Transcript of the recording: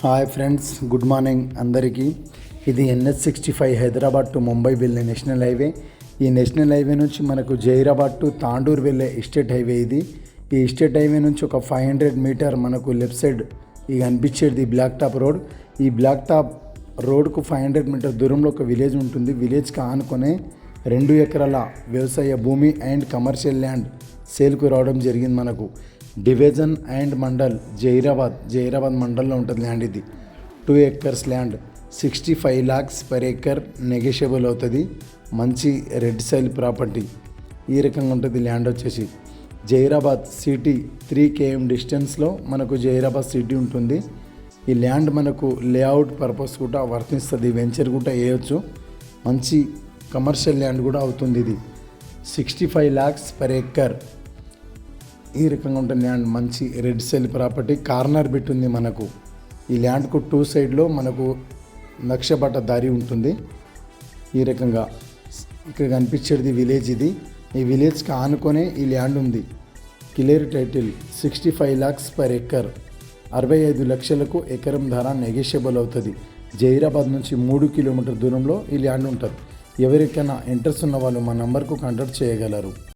Hi friends good morning అందరికీ. ఇది NH sixty five Hyderabad to Mumbai వెళ్ళే national highway. ఈ నేషనల్ హైవే నుంచి మనకు జైరాబాద్ టు తాండూర్ వెళ్ళే ఎస్టేట్ హైవే ఇది. ఈ ఎస్టేట్ హైవే నుంచి ఒక ఫైవ్ హండ్రెడ్ మీటర్ మనకు లెఫ్ట్ సైడ్ ఇక అనిపించేది బ్లాక్ టాప్ రోడ్. ఈ బ్లాక్ టాప్ రోడ్కు ఫైవ్ హండ్రెడ్ మీటర్ దూరంలో ఒక విలేజ్ ఉంటుంది. విలేజ్కి ఆనుకునే రెండు ఎకరాల వ్యవసాయ భూమి అండ్ కమర్షియల్ ల్యాండ్ సేల్కు రావడం జరిగింది మనకు. డివిజన్ అండ్ మండల్ జైరాబాద్ జైరాబాద్ మండల్లో ఉంటుంది ల్యాండ్ ఇది. Two acres land sixty five lakhs per acre negotiable అవుతుంది. మంచి రెడ్ సైల్ ప్రాపర్టీ ఈ రకంగా ఉంటుంది ల్యాండ్ వచ్చేసి. జైరాబాద్ సిటీ త్రీ కేఎం డిస్టెన్స్లో మనకు జైరాబాద్ సిటీ ఉంటుంది. ఈ ల్యాండ్ మనకు లేఅవుట్ పర్పస్ కూడా వర్తిస్తుంది. వెంచర్ కూడా వేయొచ్చు. మంచి కమర్షియల్ ల్యాండ్ కూడా అవుతుంది ఇది. Sixty five lakhs per acre ఈ రకంగా ఉంటుంది ల్యాండ్ మంచి red soil property corner bit ఉంది మనకు. ఈ ల్యాండ్కు టూ సైడ్లో మనకు నక్షబట్ట దారి ఉంటుంది. ఈ రకంగా ఇక్కడ కనిపించేది విలేజ్ ఇది. ఈ విలేజ్కి ఆనుకొనే ఈ ల్యాండ్ ఉంది. Clear title sixty five lakhs per acre అరవై ఐదు లక్షలకు ఎకరం ధర నెగోషియబుల్ అవుతుంది. జైరాబాద్ నుంచి మూడు కిలోమీటర్ దూరంలో ఈ ల్యాండ్ ఉంటుంది. ఎవరికైనా ఇంట్రెస్ట్ ఉన్న వాళ్ళు మా నంబర్కు కాంటాక్ట్ చేయగలరు.